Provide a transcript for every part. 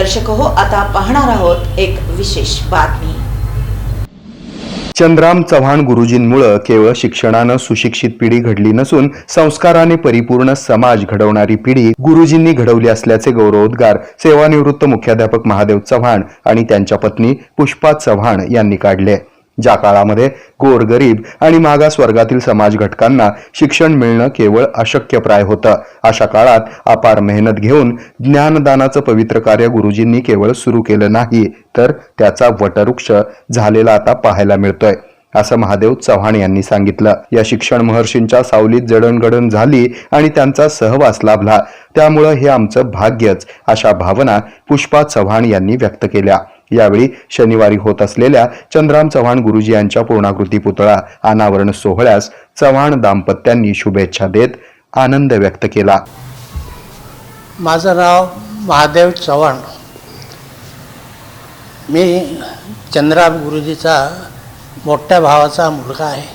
दर्शक हो आता पाहणार आहोत एक विशेष बातमी. चंद्राम चव्हाण गुरुजींमुळं केवळ शिक्षणानं सुशिक्षित पिढी घडली नसून संस्काराने परिपूर्ण समाज घडवणारी पिढी गुरुजींनी घडवली असल्याचे गौरवोद्गार सेवानिवृत्त मुख्याध्यापक महादेव चव्हाण आणि त्यांच्या पत्नी पुष्पा चव्हाण यांनी काढले. ज्या काळामध्ये गोरगरीब आणि मागास वर्गातील समाज घटकांना शिक्षण मिळणं केवळ अशक्यप्राय होतं. अशा काळात अपार मेहनत घेऊन ज्ञानदानाचं पवित्र कार्य गुरुजींनी केवळ सुरू केलं नाही तर त्याचा वटवृक्ष झालेला आता पाहायला मिळतोय. असं महादेव चव्हाण यांनी सांगितलं. या शिक्षण महर्षींच्या सावलीत जडणघडण झाली आणि त्यांचा सहवास लाभला. त्यामुळं हे आमचं भाग्यच अशा भावना पुष्पा चव्हाण यांनी व्यक्त केल्या. यावेळी शनिवारी होत असलेल्या चंद्राम चव्हाण गुरुजी यांच्या पूर्णाकृती पुतळा अनावरण सोहळ्यास चव्हाण दाम्पत्यांनी शुभेच्छा देत आनंद व्यक्त केला. माझं नाव महादेव चव्हाण. मी चंद्राम गुरुजीचा मोठ्या भावाचा मुलगा आहे.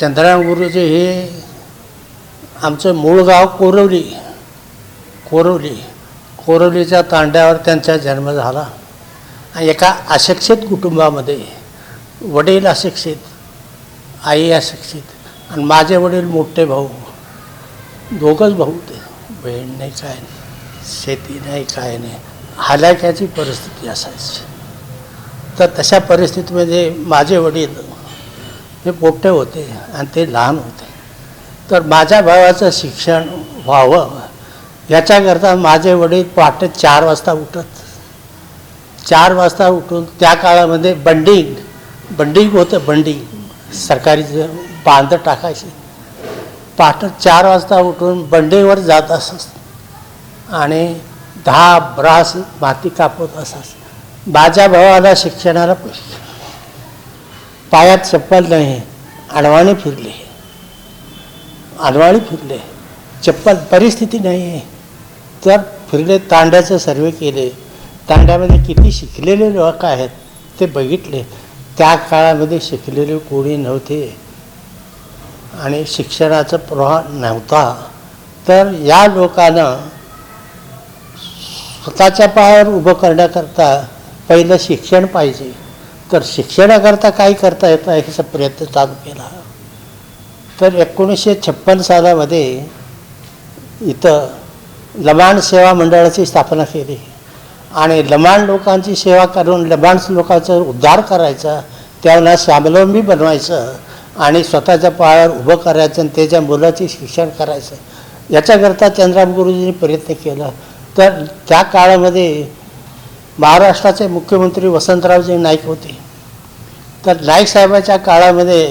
चंद्रायण गुरुजी हे आमचं मूळ गाव कोरवली कोरवली कोरवलीच्या तांड्यावर त्यांचा जन्म झाला. आणि एका अशिक्षित कुटुंबामध्ये वडील अशिक्षित आई अशिक्षित आणि माझे वडील मोठे भाऊ दोघंच भाऊ ते बहीण नाही काय नाही शेती नाही काय नाही हालाक्याची परिस्थिती असायची. तर तशा परिस्थितीमध्ये माझे वडील हे पोपटे होते आणि ते लहान होते. तर माझ्या भावाचं शिक्षण व्हावं याच्याकरता माझे वडील पहाटे चार वाजता उठत. चार वाजता उठून त्या काळामध्ये बंडिंग बंडिंग होतं बंडिंग. सरकारी बांध टाकायची. पहाटे चार वाजता उठून बंडेवर जात असत आणि दहा ब्रास माती कापत असत. माझ्या भावाला शिक्षणाला पैसे पायात चप्पल नाही अडवाणी फिरले. अडवाणी फिरले चप्पल परिस्थिती नाही. आहे तर फिरले तांड्याचं सर्वे केले तांड्यामध्ये किती शिकलेले लोक आहेत ते बघितले. त्या काळामध्ये शिकलेले कोणी नव्हते. आणि शिक्षणाचा प्रवाह नव्हता. तर या लोकांना स्वतःच्या पायावर उभं करण्याकरता पहिलं शिक्षण पाहिजे. तर शिक्षणाकरता काय करता येतं ह्याचा प्रयत्न चालू केला. तर एकोणीसशे छप्पन सालामध्ये इथं लबाण सेवा मंडळाची स्थापना केली. आणि लबाण लोकांची सेवा करून लबाण लोकांचा उद्धार करायचा त्यांना स्वावलंबी बनवायचं आणि स्वतःच्या पायावर उभं करायचं आणि त्याच्या मुलाचे शिक्षण करायचं. याच्याकरता चंद्राम गुरुजींनी प्रयत्न केला. तर त्या काळामध्ये महाराष्ट्राचे मुख्यमंत्री वसंतरावजी नाईक होते. तर नाईक साहेबाच्या काळामध्ये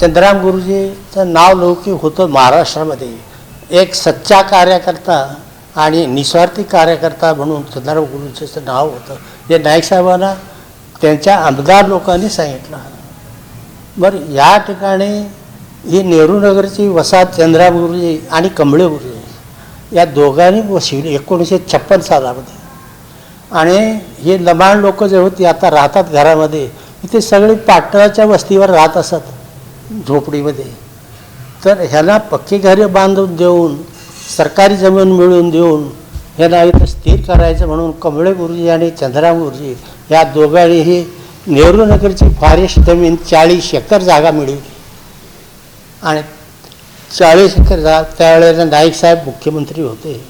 चंद्राम गुरुजीचं नाव लौकिक होतं महाराष्ट्रामध्ये. एक सच्चा कार्यकर्ता आणि निस्वार्थी कार्यकर्ता म्हणून चंद्राम गुरुजीचं नाव होतं. हे नाईक साहेबांना त्यांच्या आमदार लोकांनी सांगितलं. बरं या ठिकाणी ही नेहरूनगरची वसाहत चंद्राम गुरुजी आणि कमळे गुरुजी या दोघांनी वसवली एकोणीसशे छप्पन सालामध्ये. आणि हे लबाण लोक जे होती आता राहतात घरामध्ये ते सगळे पाटळाच्या वस्तीवर राहत असत झोपडीमध्ये. तर ह्याला पक्की घरे बांधून देऊन सरकारी जमीन मिळवून देऊन ह्याला इथं स्थिर करायचं म्हणून कमळे गुरुजी आणि चंद्राम गुरुजी या दोघांनीही नेहरू नगरची फॉरेस्ट जमीन चाळीस एकर जागा मिळवली. आणि चाळीस एकर जागा त्यावेळेला नाईक साहेब मुख्यमंत्री होते.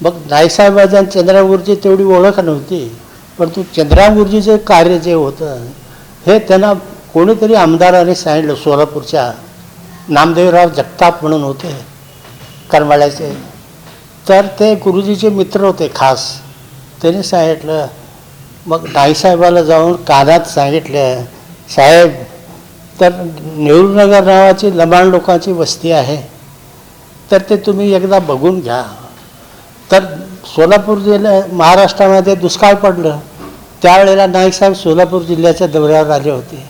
मग नाईक आणि चंद्रागुरुजी तेवढी ओळख नव्हती परंतु चंद्रागुरुजीचं कार्य जे होतं हे त्यांना कोणीतरी आमदाराने सांगितलं सोलापूरच्या नामदेवराव जगताप म्हणून होते करमाळ्याचे. तर ते गुरुजीचे मित्र होते खास. त्यांनी सांगितलं मग नाईसाहेबाला जाऊन कानात सांगितलं साहेब तर नेहरूनगर नावाची लबाण लोकांची वस्ती आहे तर ते तुम्ही एकदा बघून घ्या. तर सोलापूर जिल्ह्या महाराष्ट्रामध्ये दुष्काळ पडलं त्यावेळेला नाईकसाहेब सोलापूर जिल्ह्याच्या दौऱ्यावर आले होते.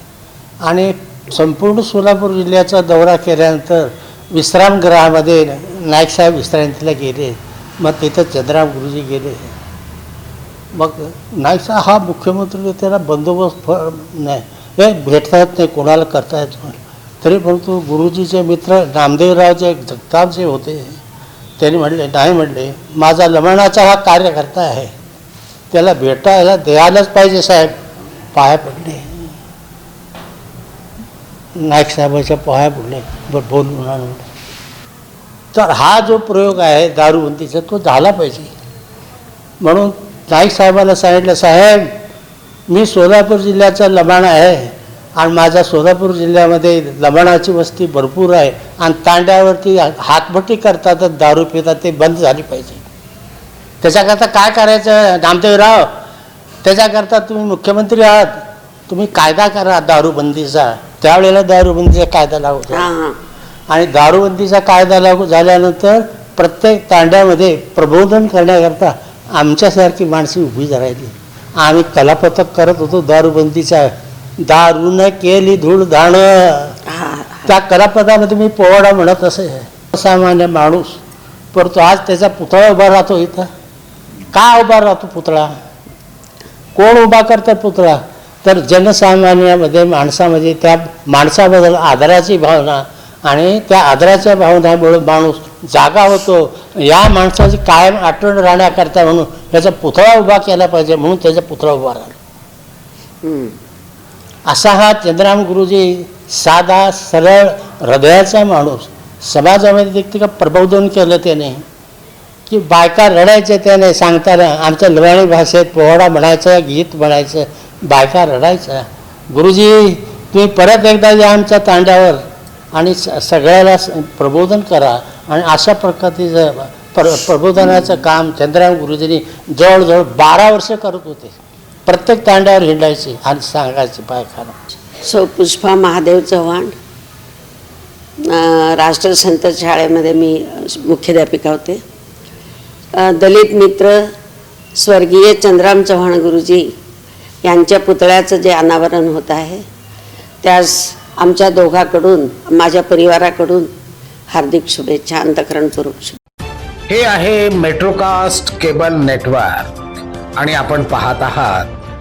आणि संपूर्ण सोलापूर जिल्ह्याचा दौरा केल्यानंतर विश्रामगृहामध्ये नाईकसाहेब विश्रांतीला गेले. मग तिथं चंद्राम गुरुजी गेले. मग नाईकसाहेब हा मुख्यमंत्री त्याला बंदोबस्त फ नाही हे भेटता येत नाही कोणाला करता येत तरी परंतु गुरुजीचे मित्र नामदेवराव जे जगताप जे होते त्यांनी म्हटले नाही म्हणले माझा लमणाचा हा कार्यकर्ता आहे. त्याला भेटायला द्यायलाच पाहिजे साहेब. पाया पडले. नाईक साहेबाच्या पाया पडले. बरं बोलून आणून तर हा जो प्रयोग आहे दारूबंदीचा तो झाला पाहिजे. म्हणून नाईक साहेबाला सांगितलं साहेब मी सोलापूर जिल्ह्याचा लबाण आहे. आणि माझ्या सोलापूर जिल्ह्यामध्ये लबाणाची वस्ती भरपूर आहे. आणि तांड्यावरती हातभट्टी करतात दारू पितात ते बंद झाली पाहिजे. त्याच्याकरता काय करायचं? नामदेवराव त्याच्याकरता तुम्ही मुख्यमंत्री आहात. तुम्ही कायदा करा दारूबंदीचा. त्यावेळेला दारूबंदीचा कायदा लागू झाला. आणि दारूबंदीचा कायदा लागू झाल्यानंतर प्रत्येक तांड्यामध्ये प्रबोधन करण्याकरता आमच्यासारखी माणसे उभी राहिली. आम्ही कलापथक करत होतो दारूबंदीचा. दारूनं केली धूळ धाणं त्या कलापदामध्ये मी पोवाडा म्हणत असे. सामान्य माणूस. परंतु आज त्याचा पुतळा उभा राहतो इथं. का उभा राहतो पुतळा? कोण उभा करतं पुतळा? तर जनसामान्यामध्ये माणसामध्ये त्या माणसाबद्दल आदराची भावना आणि त्या आदराच्या भावनामुळे माणूस जागा होतो. या माणसाची कायम आठवण राहण्याकरता म्हणून याचा पुतळा उभा केला पाहिजे म्हणून त्याचा पुतळा उभा राहिला. असा हा चंद्राम गुरुजी साधा सरळ हृदयाचा माणूस समाजामध्ये देखील प्रबोधन केलं त्याने की बायका रडायच्या त्याने सांगताना आमच्या लवाणी भाषेत पोहडा म्हणायचा गीत म्हणायचं बायका रडायच्या. गुरुजी तुम्ही परत एकदा या आमच्या तांड्यावर आणि स सगळ्याला स- प्रबोधन करा. आणि अशा प्रकारचं प्र प्रबोधनाचं काम चंद्राम गुरुजींनी जवळजवळ बारा वर्ष करत होते. प्रत्येक तांड्यावर हिंडायचे आणि सांगायचे बायकांना सो पुष्पा महादेव चव्हाण राष्ट्रसंत शाळेमध्ये मी मुख्याध्यापिका होते. दलित मित्र स्वर्गीय चंद्राम चव्हाण गुरुजी यांच्या पुतळ्याचं जे अनावरण होत आहे त्यास आमच्या दोघाकडून माझ्या परिवाराकडून हार्दिक शुभेच्छा अंतकरणपूर्वक शुभेच्छा. हे आहे मेट्रोकास्ट केबल नेटवर्क आणि आपण पाहत आहात